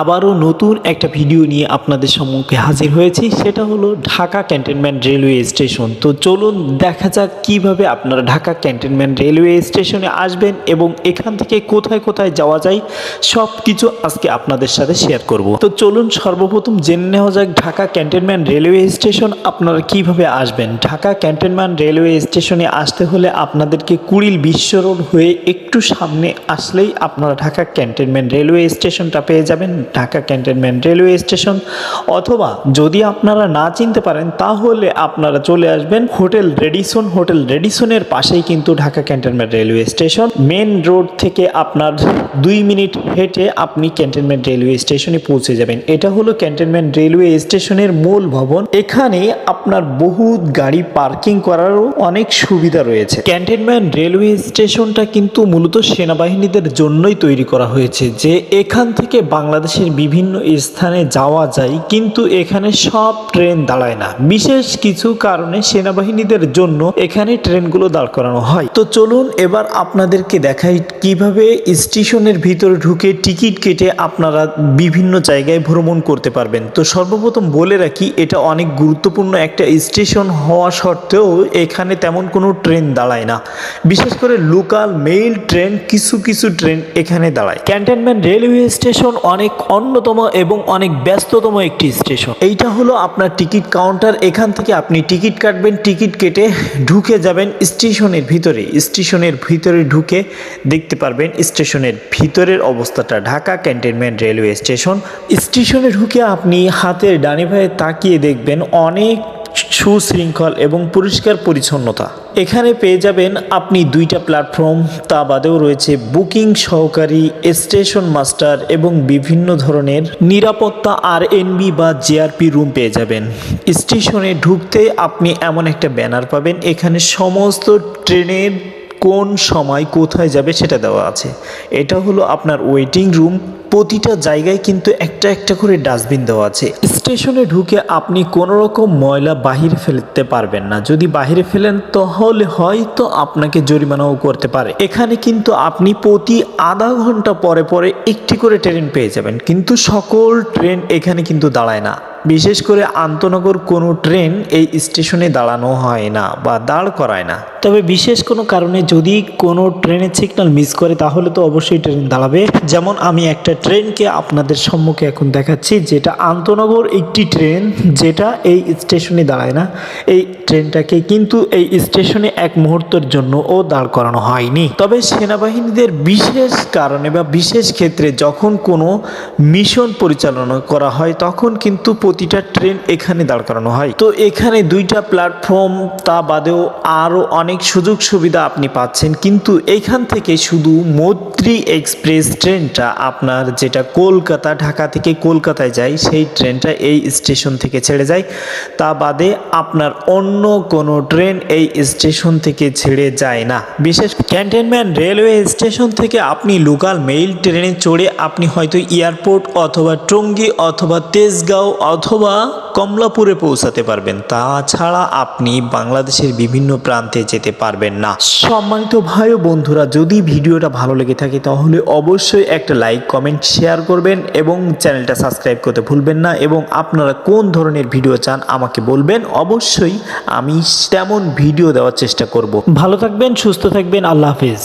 আবারও নতুন একটা ভিডিও নিয়ে আপনাদের সম্মুখে হাজির হয়েছি। সেটা হলো ঢাকা ক্যান্টনমেন্ট রেলওয়ে স্টেশন। তো চলুন দেখা যাক কীভাবে আপনারা ঢাকা ক্যান্টনমেন্ট রেলওয়ে স্টেশনে আসবেন এবং এখান থেকে কোথায় কোথায় যাওয়া যায় সব কিছু আজকে আপনাদের সাথে শেয়ার করব। তো চলুন সর্বপ্রথম জেনে নেওয়া যাক ঢাকা ক্যান্টনমেন্ট রেলওয়ে স্টেশন আপনারা কীভাবে আসবেন। ঢাকা ক্যান্টনমেন্ট রেলওয়ে স্টেশনে আসতে হলে আপনাদেরকে কুড়িল বিশ্ব রোড হয়ে একটু সামনে আসলেই আপনারা ঢাকা ক্যান্টনমেন্ট রেলওয়ে স্টেশনটা পেয়ে যাবেন। ঢাকা ক্যান্টনমেন্ট রেলওয়ে স্টেশন অথবা যদি আপনারা না চিনতে পারেন, তাহলে আপনারা চলে আসবেন হোটেল রেডিসন। হোটেল রেডিসনের পাশেই কিন্তু Dhaka cantonment railway station. Main road থেকে আপনার দুই মিনিট হেঁটে আপনি ক্যান্টনমেন্ট রেলওয়ে স্টেশনে পৌঁছে যাবেন। এটা হলো ক্যান্টনমেন্ট রেলওয়ে স্টেশনের মূল ভবন। এখানে আপনার বহু গাড়ি পার্কিং করারও অনেক সুবিধা রয়েছে। ক্যান্টনমেন্ট রেলওয়ে স্টেশনটা কিন্তু মূলত সেনাবাহিনীদের জন্যই তৈরি করা হয়েছে, যে এখান থেকে বাংলাদেশের বিভিন্ন স্থানে যাওয়া যায়, কিন্তু এখানে সব ট্রেন দাঁড়ায় না। বিশেষ কিছু কারণে সেনাবাহিনীদের জন্য এখানে ট্রেনগুলো দাঁড় করানো হয়। তো চলুন এবার আপনাদেরকে দেখাই কীভাবে স্টেশনের ভিতরে ঢুকে টিকিট কেটে আপনারা বিভিন্ন জায়গায় ভ্রমণ করতে পারবেন। তো সর্বপ্রথম বলে রাখি, এটা অনেক গুরুত্বপূর্ণ একটা স্টেশন হওয়া সত্ত্বেও এখানে তেমন কোনো ট্রেন দাঁড়ায় না। বিশেষ করে লোকাল মেইল ট্রেন, কিছু কিছু ট্রেন এখানে দাঁড়ায়। ক্যান্টনমেন্ট রেলওয়ে স্টেশন অনেক অন্যতম এবং অনেক ব্যস্ততম একটি স্টেশন। এইটা হলো আপনার টিকিট কাউন্টার, এখান থেকে আপনি টিকিট কাটবেন, টিকিট কেটে ঢুকে যাবেন স্টেশনের ভিতরে। স্টেশনের ভিতরে ঢুকে দেখতে পারবেন স্টেশনের ভিতরের অবস্থাটা, ঢাকা ক্যান্টনমেন্ট রেলওয়ে স্টেশন। স্টেশনে ঢুকে আপনি হাতের ডানে ভাইয়ে তাকিয়ে দেখবেন অনেক সুশৃঙ্খল এবং পরিষ্কার পরিচ্ছন্নতা। এখানে পেয়ে যাবেন আপনি দুইটা প্ল্যাটফর্ম, তা বাদেও রয়েছে বুকিং সহকারী, স্টেশন মাস্টার এবং বিভিন্ন ধরনের নিরাপত্তা আর এনবি বা জেআরপি রুম পেয়ে যাবেন। স্টেশনে ঢুকতে আপনি এমন একটা ব্যানার পাবেন, এখানে সমস্ত ট্রেনের কোন সময় কোথায় যাবে সেটা দেওয়া আছে। এটা হলো আপনার ওয়েটিং রুম প্রতিটা জায়গায় কিন্তু একটা একটা করে ডাস্টবিন দেওয়া আছে। স্টেশনে ঢুকে আপনি কোনো রকম ময়লা বাহিরে ফেলতে পারবেন না। যদি বাহিরে ফেলেন তাহলে হয়তো আপনাকে জরিমানাও করতে পারে। এখানে কিন্তু আপনি প্রতি আধা ঘণ্টা পরে পরে একটি করে ট্রেন পেয়ে যাবেন। কিন্তু সকল ট্রেন এখানে কিন্তু দাঁড়ায় না। বিশেষ করে আন্তনগর কোনো ট্রেন এই স্টেশনে দাঁড়ানো হয় না বা দাঁড় করায় না। তবে বিশেষ কোনো কারণে যদি কোনো ট্রেনের সিগন্যাল মিস করে, তাহলে তো অবশ্যই ট্রেন দাঁড়াবে। যেমন আমি একটা ট্রেনকে আপনাদের সম্মুখে এখন দেখাচ্ছি, যেটা আন্তনগর একটি ট্রেন, যেটা এই স্টেশনে দাঁড়ায় না। এই ট্রেনটাকে কিন্তু এই স্টেশনে এক মুহূর্তের জন্য ও দাঁড় করানো হয়নি। তবে সেনাবাহিনীদের বিশেষ কারণে বা বিশেষ ক্ষেত্রে যখন কোনো মিশন পরিচালনা করা হয়, তখন কিন্তু প্রতিটা ট্রেন এখানে দাঁড় করানো হয়। তো এখানে দুইটা প্ল্যাটফর্ম, তা বাদেও আরও অনেক সুযোগ সুবিধা আপনি পাচ্ছেন। কিন্তু এখান থেকে শুধু মৈত্রী এক্সপ্রেস ট্রেনটা আপনার যেটা কলকাতা, ঢাকা থেকে কলকাতায় যায়, সেই ট্রেনটা এই স্টেশন থেকে ছেড়ে যায়। তা বাদে আপনার অন্য কোনো কোনো ট্রেন এই স্টেশন থেকে ছেড়ে যায় না। বিশেষ ক্যান্টনমেন্ট রেলওয়ে স্টেশন থেকে আপনি লোকাল মেইল ট্রেনে চড়ে আপনি হয়তো এয়ারপোর্ট অথবা টঙ্গী অথবা তেজগাঁও অথবা কমলাপুরে পৌঁছাতে পারবেন। তাছাড়া আপনি বাংলাদেশের বিভিন্ন প্রান্তে যেতে পারবেন না। সম্মানিত ভাই ও বন্ধুরা, যদি ভিডিওটা ভালো লেগে থাকে তাহলে অবশ্যই একটা লাইক, কমেন্ট, শেয়ার করবেন এবং চ্যানেলটা সাবস্ক্রাইব করতে ভুলবেন না। এবং আপনারা কোন ধরনের ভিডিও চান আমাকে বলবেন, অবশ্যই আমি তেমন ভিডিও দেওয়ার চেষ্টা করব। ভালো থাকবেন সুস্থ থাকবেন আল্লাহ হাফিজ।